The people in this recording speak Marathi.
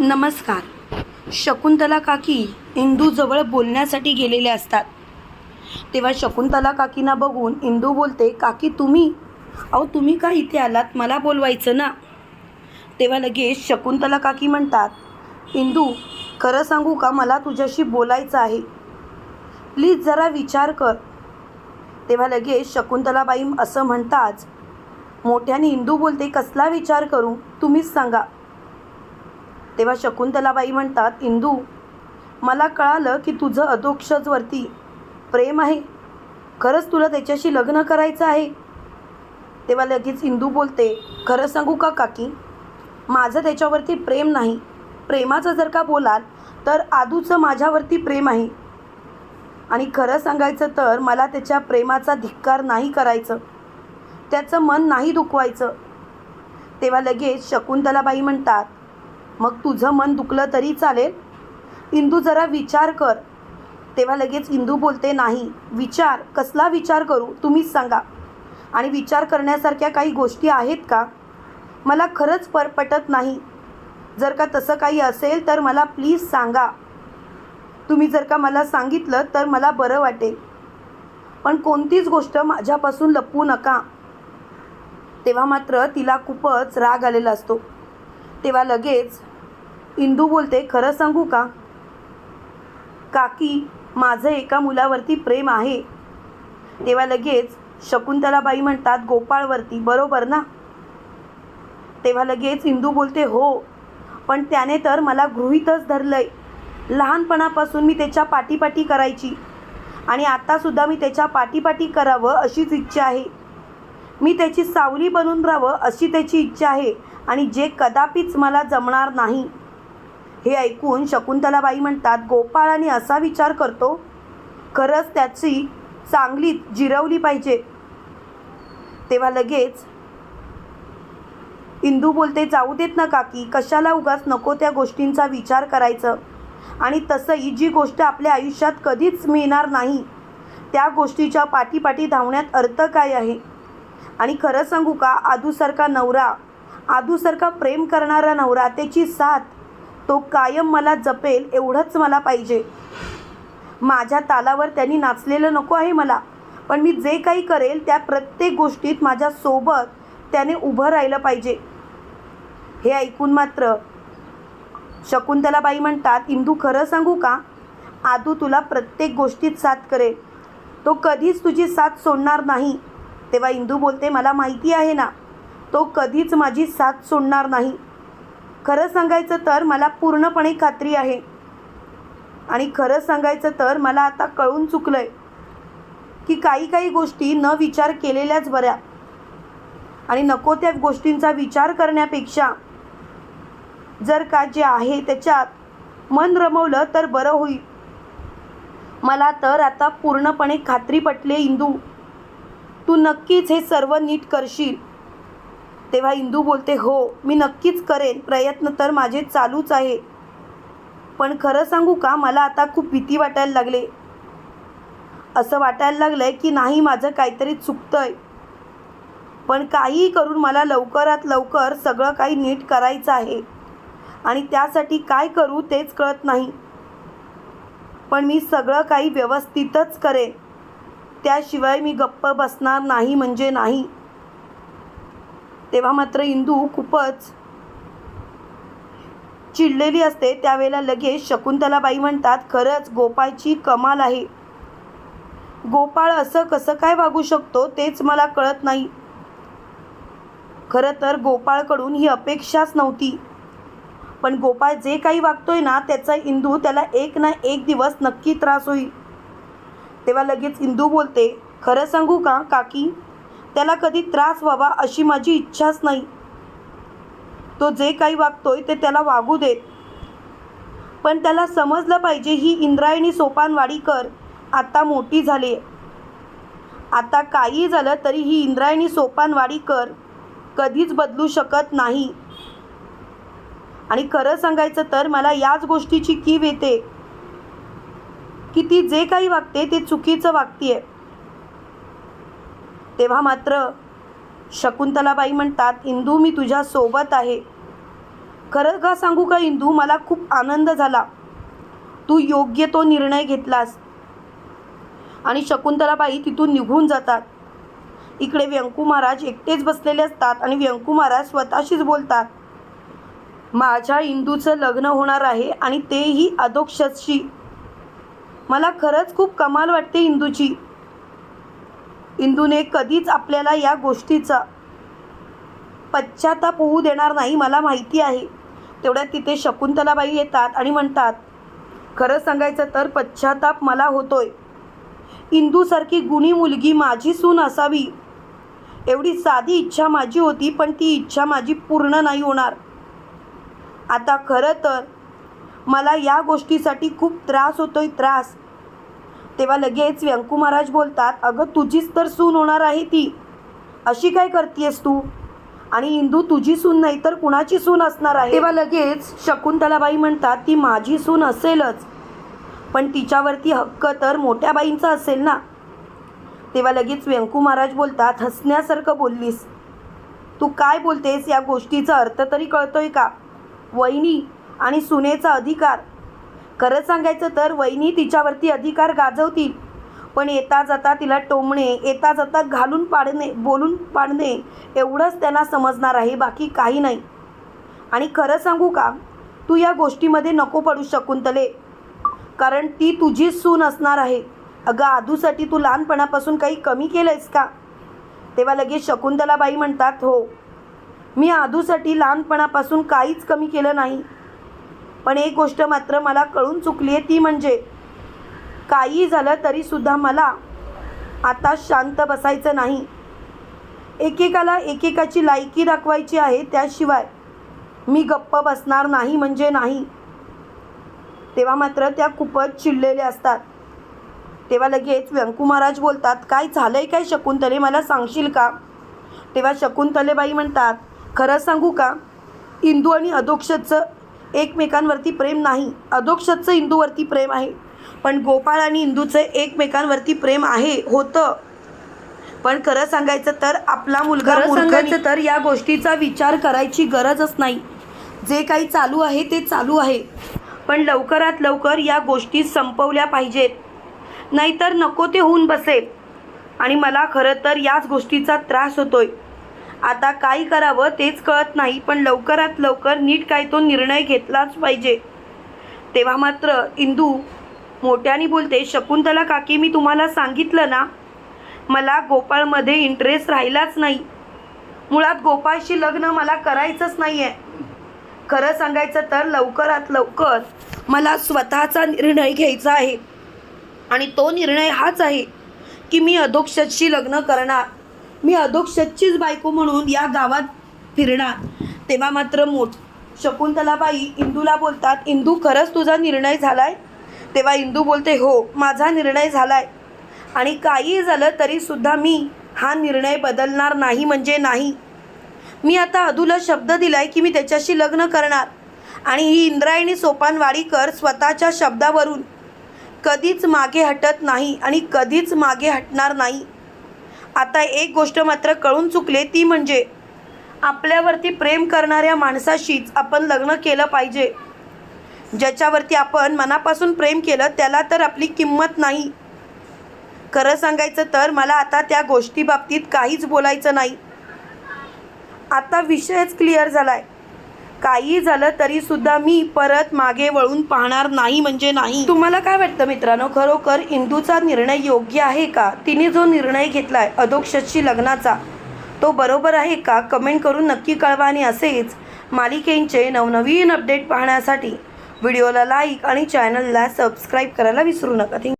नमस्कार. शकुंतला काकी इंदूजवळ बोलण्यासाठी गेलेले असतात. तेव्हा शकुंतला काकींना बघून इंदू बोलते काकी तुम्ही? अहो तुम्ही का इथे आलात? मला बोलवायचं ना. तेव्हा लगेच शकुंतला काकी म्हणतात इंदू खरं सांगू का? मला तुझ्याशी बोलायचं आहे. प्लीज जरा विचार कर. तेव्हा लगेच शकुंतलाबाई असं म्हणताच मोठ्याने इंदू बोलते कसला विचार करू? तुम्हीच सांगा. तेव्हा शकुंतलाबाई म्हणतात इंदू मला कळालं की तुझं अधोक्षजवरती प्रेम आहे. खरंच तुला त्याच्याशी लग्न करायचं आहे? तेव्हा लगेच इंदू बोलते खरं सांगू का काकी? माझं त्याच्यावरती प्रेम नाही. प्रेमाचं जर का बोलाल तर आदूचं माझ्यावरती प्रेम आहे. आणि खरं सांगायचं तर मला त्याच्या प्रेमाचा धिक्कार नाही करायचं. त्याचं मन नाही दुखवायचं. तेव्हा लगेच शकुंतलाबाई म्हणतात मग तुझं मन दुखलं तरी चालेल. इंदू जरा विचार कर. तेव्हा लगेच इंदू बोलते नाही विचार. कसला विचार करू? तुम्हीच सांगा. आणि विचार करण्यासारख्या काही गोष्टी आहेत का? मला खरंच पर पटत नाही. जर का तसं काही असेल तर मला प्लीज सांगा. तुम्ही जर का मला सांगितलं तर मला बरं वाटेल. पण कोणतीच गोष्ट माझ्यापासून लपवू नका. तेव्हा मात्र तिला खूपच राग आलेला असतो. तेव्हा लगेच इंदू बोलते खरं सांगू का? काकी माझं एका मुलावरती प्रेम आहे. तेव्हा लगेच शकुंतलाबाई म्हणतात गोपाळवरती बरोबर ना? तेव्हा लगेच इंदू बोलते हो पण त्याने तर मला गृहीतच धरलंय. लहानपणापासून मी त्याच्या पाठीपाठी करायची आणि आत्तासुद्धा मी त्याच्या पाठीपाठी करावं अशीच इच्छा आहे. मी त्याची सावली बनून राहावं अशी त्याची इच्छा आहे आणि जे कदापिच मला जमणार नाही. हे ऐकून शकुंतलाबाई म्हणतात गोपाळाने असा विचार करतो खरंच त्याची चांगली जिरवली पाहिजे. तेव्हा लगेच इंदू बोलते जाऊ देत ना काकी कशाला उगाच नको त्या गोष्टींचा विचार करायचं. आणि तसंही जी गोष्ट आपल्या आयुष्यात कधीच मिळणार नाही त्या गोष्टीच्या पाठीपाठी धावण्यात अर्थ काय आहे? आणि खरं सांगू का आदूसारखा नवरा आदूसारखा प्रेम करणारा नवरा त्याची साथ तो कायम मला जपेल एवढंच मला पाहिजे. माझ्या तालावर त्यांनी नाचलेलं नको आहे मला पण मी जे काही करेल त्या प्रत्येक गोष्टीत माझ्यासोबत त्याने उभं राहिलं पाहिजे. हे ऐकून मात्र शकुंतलाबाई म्हणतात इंदू खरं सांगू का? आदू तुला प्रत्येक गोष्टीत साथ करेल. तो कधीच तुझी साथ सोडणार नाही. तेव्हा इंदू बोलते मला माहिती आहे ना तो कधीच माझी साथ सोडणार नाही. खरं सांगायचं तर मला पूर्णपणे खात्री आहे. आणि खरं सांगायचं तर मला आता कळून चुकलं आहे की काही काही गोष्टी न विचार केलेल्याच बऱ्या. आणि नको त्या गोष्टींचा विचार करण्यापेक्षा जर का जे आहे त्याच्यात मन रमवलं तर बरं होईल. मला तर आता पूर्णपणे खात्री पटली आहे, इंदू. तू नक्कीच हे सर्व नीट करशील. तेव्हा इंदू बोलते हो मी नक्कीच करेन. प्रयत्न तर माझे चालूच आहे. पण खरं सांगू का मला आता खूप भीती वाटायला लागले. असं वाटायला लागलं आहे की नाही माझं काहीतरी चुकतंय. पण काहीही करून मला लवकरात लवकर सगळं काही नीट करायचं आहे. आणि त्यासाठी काय करू तेच कळत नाही. पण मी सगळं काही व्यवस्थितच करेन. त्याशिवाय मी गप्प बसणार नाही म्हणजे नाही. तेव्हा मात्र इंदू खूपच चिडलेली असते. त्यावेळेला लगेच शकुंतलाबाई म्हणतात खरंच गोपाळची कमाल आहे. गोपाळ असं कसं काय वागू शकतो तेच मला कळत नाही. खरं तर गोपाळकडून ही अपेक्षाच नव्हती. पण गोपाळ जे काही वागतोय ना त्याचा इंदू त्याला एक ना एक दिवस नक्की त्रास होईल. तेव्हा लगेच इंदू बोलते खरं सांगू का काकी? त्याला कधी त्रास व्हावा अशी माझी इच्छाच नाही. तो जे काही वागतोय ते त्याला वागू देत पण त्याला समजलं पाहिजे ही इंद्रायणी सोपान वाडीकर आता मोठी झाली आहे आता काही झालं तरी ही इंद्रायणी सोपान वाडीकर कधीच बदलू शकत नाही. आणि खरं सांगायचं तर मला याच गोष्टीची कीव येते की ती जे काही वागते ते चुकीचं वागतीये. तेव्हा मात्र शकुंतलाबाई म्हणतात इंदू मी तुझ्या सोबत आहे. खरं का सांगू का इंदू? मला खूप आनंद झाला. तू योग्य तो निर्णय घेतलास. आणि शकुंतलाबाई तिथून निघून जातात. इकडे व्यंकू महाराज एकटेच बसलेले असतात आणि व्यंकू महाराज स्वतःशीच बोलतात माझ्या इंदूचं लग्न होणार आहे आणि तेही अधोक्षशी. मला खरंच खूप कमाल वाटते इंदूची. इंदूने कधीच आपल्याला या गोष्टीचा पश्चाताप होऊ देणार नाही मला माहिती आहे. तेवढ्यात तिथे शकुंतलाबाई येतात आणि म्हणतात खरं सांगायचं तर पश्चाताप मला होतोय. इंदूसारखी गुणी मुलगी माझी सून असावी. एवढी साधी इच्छा माझी होती पण ती इच्छा माझी पूर्ण नाही होणार. आता खरं तर मला या गोष्टीसाठी खूप त्रास होतोय त्रास. तेव्हा लगेच व्यंकू महाराज बोलतात अगं तुझीच तर सून होणार आहे ती. अशी काय करतेस तू? आणि इंदू तुझी सून नाही तर कुणाची सून असणार आहे? तेव्हा लगेच शकुंतलाबाई म्हणतात ती माझी सून असेलच. पण तिच्यावरती हक्क तर मोठ्या बाईंचा असेल ना. तेव्हा लगेच व्यंकू महाराज बोलतात हसण्यासारखं बोललीस. तू काय बोलतेस या गोष्टीचा अर्थ तरी कळतोय का? वहिनी आणि सुनेचा अधिकार. खरं सांगायचं तर वहिनी तिच्यावरती अधिकार गाजवतील. पण येता जाता तिला टोमणे येता जाता घालून पाडणे बोलून पाडणे एवढंच त्यांना समजणार आहे बाकी काही नाही. आणि खरं सांगू का? तू या गोष्टीमध्ये नको पडू शकुंतले. कारण ती तुझीच सून असणार आहे. अगं आधूसाठी तू लहानपणापासून काही कमी केलं आहेस का? तेव्हा लगेच शकुंतलाबाई म्हणतात हो. मी आधूसाठी लहानपणापासून काहीच कमी केलं नाही. पण एक गोष्ट मात्र मला कळून चुकली आहे ती म्हणजे काही झालं तरीसुद्धा मला आता शांत बसायचं नाही. एकेकाला एकेकाची लायकी दाखवायची आहे त्याशिवाय मी गप्प बसणार नाही म्हणजे नाही. तेव्हा मात्र त्या खूपच चिडलेल्या असतात. तेव्हा लगेच व्यंकू महाराज बोलतात काय झालं आहे काय शकुंतले? मला सांगशील का? तेव्हा शकुंतलेबाई म्हणतात खरं सांगू का? इंदू आणि अधोक्षचं एकमेकांवरती प्रेम नाही. अधोक्षतचं इंदूवरती प्रेम आहे. पण गोपाळ आणि इंदूचं एकमेकांवरती प्रेम आहे होतं. पण खरं सांगायचं तर आपला मुलगा सांगायचं. तर या गोष्टीचा विचार करायची गरजच नाही. जे काही चालू आहे ते चालू आहे. पण लवकरात लवकर या गोष्टी संपवल्या पाहिजेत. नाहीतर नको ते होऊन बसेल आणि मला खरं तर याच गोष्टीचा त्रास होतोय. आता काय करावं तेच कळत नाही पण लवकरात लवकर नीट काय तो निर्णय घेतलाच पाहिजे. तेव्हा मात्र इंदू मोठ्याने बोलते शकुंतला काकी मी तुम्हाला सांगितलं ना मला गोपाळमध्ये इंटरेस्ट राहिलाच नाही. मुळात गोपाळशी लग्न मला करायचंच नाही आहे खरं सांगायचं तर लवकरात लवकर मला स्वतःचा निर्णय घ्यायचा आहे. आणि तो निर्णय हाच आहे की मी अधोक्षतशी लग्न करणार. मी अधोक्षतचीच बायको म्हणून या गावात फिरणार. तेव्हा मात्र मोठ शकुंतलाबाई इंदूला बोलतात इंदू खरंच तुझा निर्णय झालाय? तेव्हा इंदू बोलते हो माझा निर्णय झालाय. आणि काही झालं तरीसुद्धा मी हा निर्णय बदलणार नाही म्हणजे नाही. मी आता अदूला शब्द दिलाय की मी त्याच्याशी लग्न करणार. आणि ही इंद्रायणी सोपान वाडीकर स्वतःच्या शब्दावरून कधीच मागे हटत नाही आणि कधीच मागे हटणार नाही. आता एक गोष्ट मात्र कळून चुकले ती म्हणजे आपल्यावरती प्रेम करणाऱ्या माणसाशीच आपण लग्न केलं पाहिजे. ज्याच्यावरती आपण मनापासून प्रेम केलं त्याला तर आपली किंमत नाही. खरं सांगायचं तर मला आता त्या गोष्टीबाबतीत काहीच बोलायचं नाही. आता विषयच क्लिअर झाला आहे काही झालं तरी सुद्धा मी परत मागे वळून पाहणार नाही म्हणजे नाही. तुम्हाला काय वाटतं मित्रांनो? खरोखर इंदूचा निर्णय योग्य आहे का? तिने जो निर्णय घेतलाय अधोक्षतशी लग्नाचा तो बरोबर आहे का? कमेंट करून नक्की कळवा आणि असेच मालिकेंचे नवनवीन अपडेट पाहण्यासाठी व्हिडिओला लाईक आणि चॅनलला सबस्क्राईब करायला विसरू नका. थँक्यू.